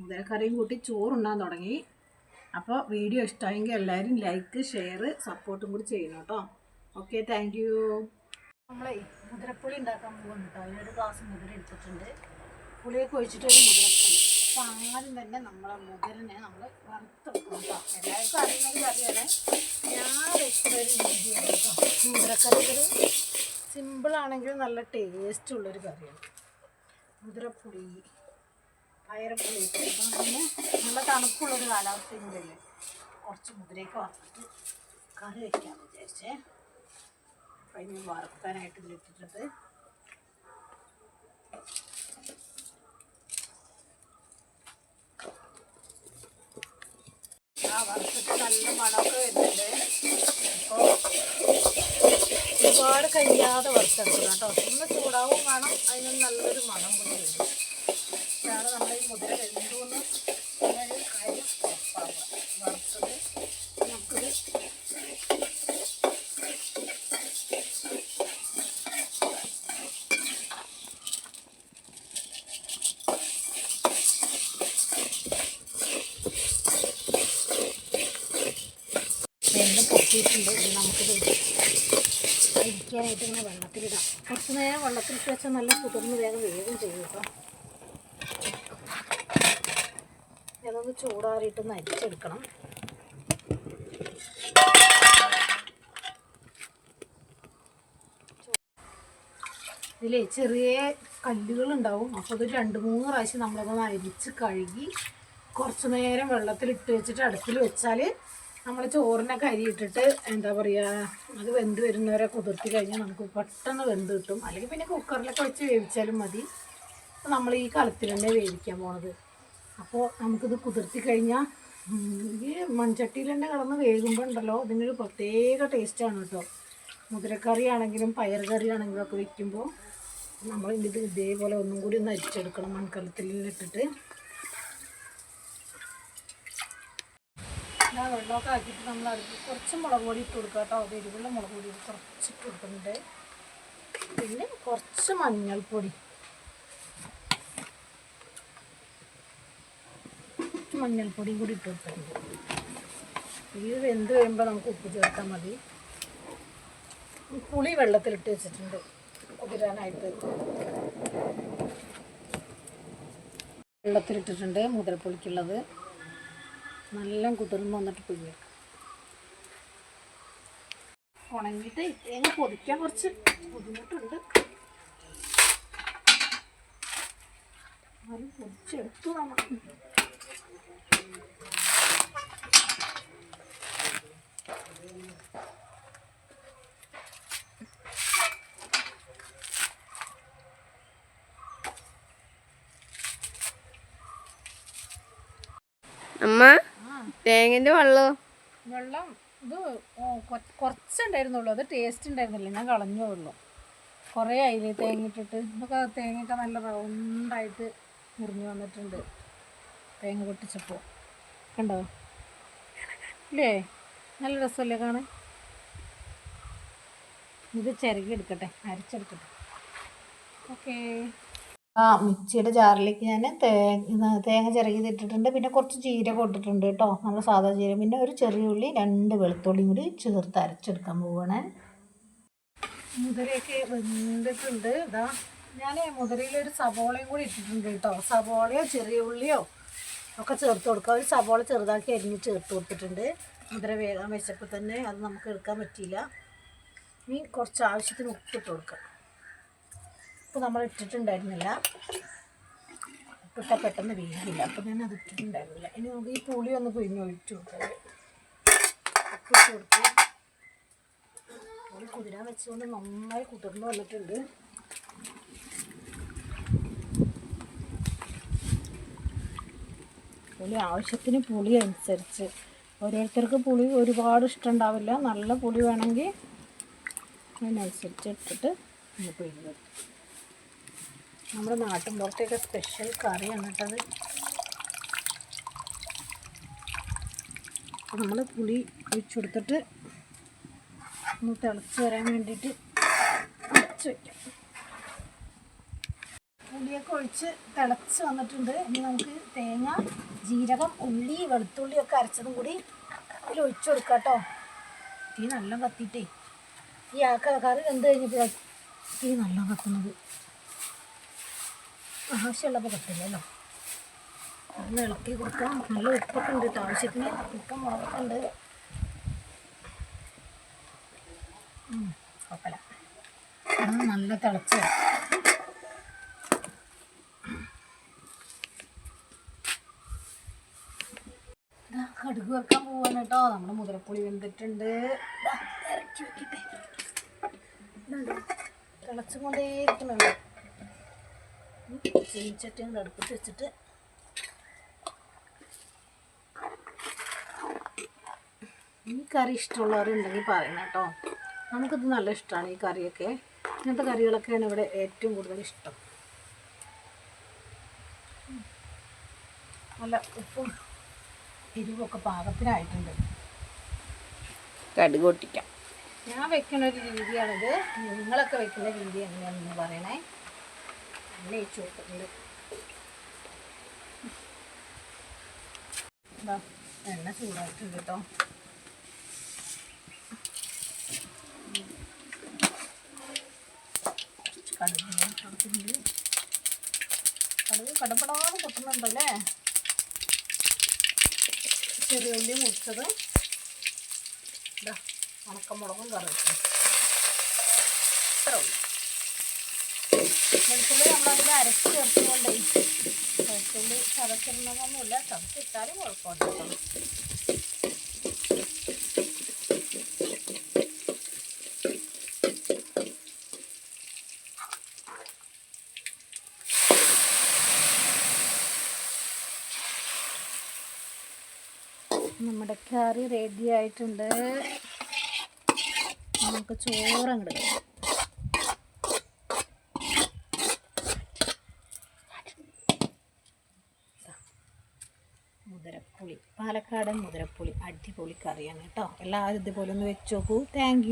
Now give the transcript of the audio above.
മുതലക്കറിയും കൂട്ടി ചോറുണ്ണാൻ തുടങ്ങി. അപ്പോൾ വീഡിയോ ഇഷ്ടമായെങ്കിൽ എല്ലാവരും ലൈക്ക് ഷെയർ സപ്പോർട്ടും കൂടി ചെയ്യണം കേട്ടോ. ഓക്കെ താങ്ക് യു നമ്മളെ മുതിരപ്പുളി ഉണ്ടാക്കാൻ പോകുന്നു കേട്ടോ. അതിനൊരു ഗ്ലാസ് മുതിര എടുത്തിട്ടുണ്ട്. പുളിയൊക്കെ ഒഴിച്ചിട്ട് മുതിരപ്പുളി. അപ്പോൾ ആദ്യം തന്നെ നമ്മളെ മുതിരനെ നമ്മൾ വറുത്തെടുക്കണം കേട്ടോ. എല്ലാവർക്കും അറിയുന്നെങ്കിൽ അറിയാതെ ഞാൻ ഒരു രീതിയാണ് കേട്ടോ. മുതിരക്കറി ഒരു സിമ്പിളാണെങ്കിലും നല്ല ടേസ്റ്റ് ഉള്ളൊരു കറിയാണ്. മുതിരപ്പുളി. പയറപ്പുളി അപ്പം നല്ല തണുപ്പുള്ളൊരു കാലാവസ്ഥ കൂടെയല്ലേ കുറച്ച് മുതിരയൊക്കെ വറുത്തിട്ട് കറി വെക്കാൻ വിചാരിച്ചേ. അപ്പം ഇനി വറുക്കാനായിട്ട് ഇതിലിട്ടിട്ട് ആ വറുത്തിട്ട് നല്ല മണമൊക്കെ വരുന്നുണ്ട്. അപ്പോൾ ഒരുപാട് കഴിയാതെ വറുത്തെടുക്കണം കേട്ടോ. ഒന്ന് ചൂടാവും വേണം അതിന് നല്ലൊരു മണം കൂടി വരും. ഇതാണ് നമ്മൾ ഈ മുതിര വെന്തൂന്ന് നമുക്കിത് ഇരിക്കാനായിട്ട് ഇങ്ങനെ വെള്ളത്തിലിടാം. കുറച്ച് നേരം വെള്ളത്തിലിട്ട് വെച്ചാൽ നല്ല കുതിർന്ന് വേഗം വേഗം ചെയ്യും കേട്ടോ. അതൊന്ന് ചൂടാറിയിട്ടൊന്ന് അരിച്ചെടുക്കണം ഇതിലേ ചെറിയ കല്ലുകൾ കല്ലുകളുണ്ടാവും. അപ്പോൾ അതൊരു രണ്ട് മൂന്ന് പ്രാവശ്യം നമ്മളതൊന്ന് അരിച്ച് കഴുകി കുറച്ച് നേരം വെള്ളത്തിലിട്ട് വെച്ചിട്ട് അടുപ്പിൽ വെച്ചാൽ നമ്മൾ ചോറിനൊക്കെ അരിയിട്ടിട്ട് എന്താ പറയുക അത് വെന്ത് വരുന്നവരെ കുതിർത്തി കഴിഞ്ഞാൽ നമുക്ക് പെട്ടെന്ന് വെന്ത് കിട്ടും. അല്ലെങ്കിൽ പിന്നെ കുക്കറിലൊക്കെ വെച്ച് വേവിച്ചാലും മതി. നമ്മൾ ഈ കളത്തിൽ തന്നെ വേവിക്കാൻ പോണത്. അപ്പോൾ നമുക്കിത് കുതിർത്തി കഴിഞ്ഞാൽ ഈ മൺചട്ടിയിൽ തന്നെ കിടന്ന് വേകുമ്പോൾ ഉണ്ടല്ലോ അതിനൊരു പ്രത്യേക ടേസ്റ്റാണ് കേട്ടോ മുതിരക്കറി ആണെങ്കിലും പയർ കറി ആണെങ്കിലും ഒക്കെ വയ്ക്കുമ്പോൾ നമ്മൾ ഇത് ഇതേപോലെ ഒന്നും കൂടി ഒന്ന് അരിച്ചെടുക്കണം മൺകലത്തിൽ ഇട്ടിട്ട്. ഞാൻ വെള്ളമൊക്കെ ആക്കിയിട്ട് നമ്മൾ അടുത്ത് കുറച്ച് മുളക് പൊടി ഇട്ട് കൊടുക്കുക കേട്ടോ അത് എരിവുള്ള മുളക് പൊടി കുറച്ച് ഇട്ട് കൊടുക്കുന്നുണ്ട്. പിന്നെ കുറച്ച് മഞ്ഞൾപ്പൊടി കുറച്ച് മഞ്ഞൾപ്പൊടിയും കൂടി ഇട്ട് കൊടുത്തിട്ടുണ്ട് ഇത് വെന്ത് കഴിയുമ്പോൾ നമുക്ക് ഉപ്പ് ചേർത്താൽ മതി. പുളി പുളി വെള്ളത്തിലിട്ട് വെച്ചിട്ടുണ്ട്. കുതിരാനായിട്ട്. വെള്ളത്തിലിട്ടിട്ടുണ്ട് മുതലപ്പുളിക്കുള്ളത് നല്ല കുതിർന്ന് വന്നിട്ട് പിഴിഞ്ഞെടുക്കാം ഉണങ്ങിയിട്ട് തേങ്ങ പൊതിക്കാൻ കുറച്ച് ബുദ്ധിമുട്ടുണ്ട്. എന്നാലും പൊതിച്ചെടുത്തു നമ്മൾ. അമ്മ തേങ്ങന്റെ വെള്ളോ? വെള്ളം ഇത് കുറച്ചുണ്ടായിരുന്നുള്ളൂ. അത് ടേസ്റ്റ് ഉണ്ടായിരുന്നില്ല. ഞാൻ കളഞ്ഞേ ഉള്ളൂ. കുറേ ആയില്ലേ തേങ്ങിട്ടിട്ട് ഇതൊക്കെ തേങ്ങയൊക്കെ നല്ല റൗണ്ടായിട്ട് മുറിഞ്ഞു വന്നിട്ടുണ്ട്. തേങ്ങ പൊട്ടിച്ചപ്പോൾ കണ്ടോ? ഇല്ലേ? നല്ല രസമല്ലേ കാണാൻ? ഇത് ചിരകി എടുക്കട്ടെ. അരച്ചെടുക്കട്ടെ. ഓക്കേ. ആ മിക്സിയുടെ ജാറിലേക്ക് ഞാൻ തേങ്ങ തേങ്ങ ചിരകിയത് ഇട്ടിട്ടുണ്ട് പിന്നെ കുറച്ച് ജീരകം ഇട്ടിട്ടുണ്ട് കേട്ടോ. നല്ല സാധാ ജീരകം. പിന്നെ ഒരു ചെറിയ ഉള്ളി രണ്ട് വെളുത്തുള്ളിയും കൂടി ചേർത്ത് അരച്ചെടുക്കാൻ പോവുകയാണ് മുതിരയൊക്കെ വെന്തിട്ടുണ്ട്. ഇതാ ഞാൻ മുതിരയിൽ ഒരു സവോളയും കൂടി ഇട്ടിട്ടുണ്ട് കേട്ടോ. സവോളയോ ചെറിയ ഉള്ളിയോ ഒക്കെ ചേർത്ത് കൊടുക്കുക ഒരു സവോള ചെറുതാക്കി അരിഞ്ഞ് ചേർത്ത് കൊടുത്തിട്ടുണ്ട്. മുതിര വേഗം വെച്ചപ്പോൾ തന്നെ അത് നമുക്ക് എടുക്കാൻ പറ്റിയില്ല. ഇനി കുറച്ച് ആവശ്യത്തിന് ഉപ്പിട്ട് കൊടുക്കാം. ഉപ്പ് നമ്മൾ ഇട്ടിട്ടുണ്ടായിരുന്നില്ല. ഉപ്പിട്ട പെട്ടെന്ന് വീഴില്ല അപ്പം ഞാൻ അത് ഇട്ടിട്ടുണ്ടായിരുന്നില്ല. ഇനി നമുക്ക് ഈ പുളി ഒന്ന് പിഴിഞ്ഞ് ഒഴിച്ചു കൊടുക്കാം. ഉപ്പിട്ട് കൊടുത്ത് പുളി വെച്ചുകൊണ്ട് നന്നായി കുതിർന്ന് വന്നിട്ടുണ്ട്. പുളി ആവശ്യത്തിന് പുളി അനുസരിച്ച്. ഓരോരുത്തർക്ക് പുളി ഒരുപാട് ഇഷ്ടമുണ്ടാവില്ല. നല്ല പുളി വേണമെങ്കിൽ അതിനനുസരിച്ച് ഇട്ടിട്ട് നമുക്ക് പിഴിഞ്ഞെടുക്കാം നമ്മുടെ നാട്ടിൻ പുറത്തേക്ക് സ്പെഷ്യൽ കറിയാണ് കേട്ടത് നമ്മൾ പുളി ഒഴിച്ചു ഒന്ന് തിളച്ച് വരാൻ വേണ്ടിയിട്ട് അടച്ച് വയ്ക്കാം പുളിയൊക്കെ ഒഴിച്ച് തിളച്ച് വന്നിട്ടുണ്ട്. ഇനി നമുക്ക് തേങ്ങ ജീരകം ഉള്ളി വെളുത്തുള്ളി ഒക്കെ അരച്ചതും കൂടി ഇതിൽ ഒഴിച്ചു കൊടുക്കാം കേട്ടോ. തീ നല്ല കത്തിയിട്ടേ ഈ ആക്ക കറി വെന്ത് കഴിഞ്ഞപ്പോൾ തീ നല്ല കത്തുന്നത് ആവശ്യമുള്ളപ്പോൾ കിട്ടില്ലല്ലോ ഒന്ന് ഇളക്കി കൊടുക്കാം നല്ല ഉപ്പൊക്കെ ഉണ്ട് ആവശ്യത്തിന് ഉപ്പം മുളകൊക്കെ നല്ല തിളച്ച് കടുക് വെക്കാൻ പോവാണ് കേട്ടോ നമ്മുടെ മുതിരപ്പുളി വെന്തിട്ടുണ്ട്. ഇറക്കി വെക്കട്ടെ. ഇതുണ്ട്. കൊണ്ടേയിരിക്കുന്നുണ്ട് അടുപ്പത്ത് വെച്ചിട്ട് ഈ കറി ഇഷ്ടമുള്ളവരുണ്ടെങ്കിൽ പറയണം കേട്ടോ. നമുക്കിത് നല്ല ഇഷ്ടമാണ് ഈ കറിയൊക്കെ. ഇങ്ങനത്തെ കറികളൊക്കെയാണ് ഇവിടെ ഏറ്റവും കൂടുതൽ ഇഷ്ടം. നല്ല ഉപ്പും എരിവൊക്കെ പാകത്തിനായിട്ടുണ്ട്. കടുക് പൊട്ടിക്കാം. ഞാൻ വെക്കുന്ന ഒരു രീതിയാണിത്. നിങ്ങളൊക്കെ വെക്കുന്ന രീതി എങ്ങനെയാണെന്ന് പറയണേ. എണ്ണ ഒഴിച്ച് ദാ, എണ്ണ ചൂടായിട്ടുണ്ട് കേട്ടോ. കടുക് ചേർക്കുന്നുണ്ട്. കടുക് കടപടാതെ പൊട്ടുന്നുണ്ടല്ലേ ചെറിയ ഉള്ളി മുറിച്ചത്. ഇതാ ഉണക്കമുളകും കറിവേപ്പില ഇത്ര ഉള്ളു. വെളുത്തുള്ളി നമ്മളതിൽ അരച്ച് ചേർത്തുകൊണ്ടേ വെളുത്തുള്ളി കുഴപ്പമില്ല നമ്മുടെ കറി റെഡി ആയിട്ടുണ്ട്. നമുക്ക് ചോറങ്ങോട്ട് മുതിരപ്പുളി പാലക്കാടൻ മുതിരപ്പുളി അടിപൊളി കറിയാണ് കേട്ടോ. എല്ലാവരും ഇതുപോലെ ഒന്ന് വെച്ച് താങ്ക്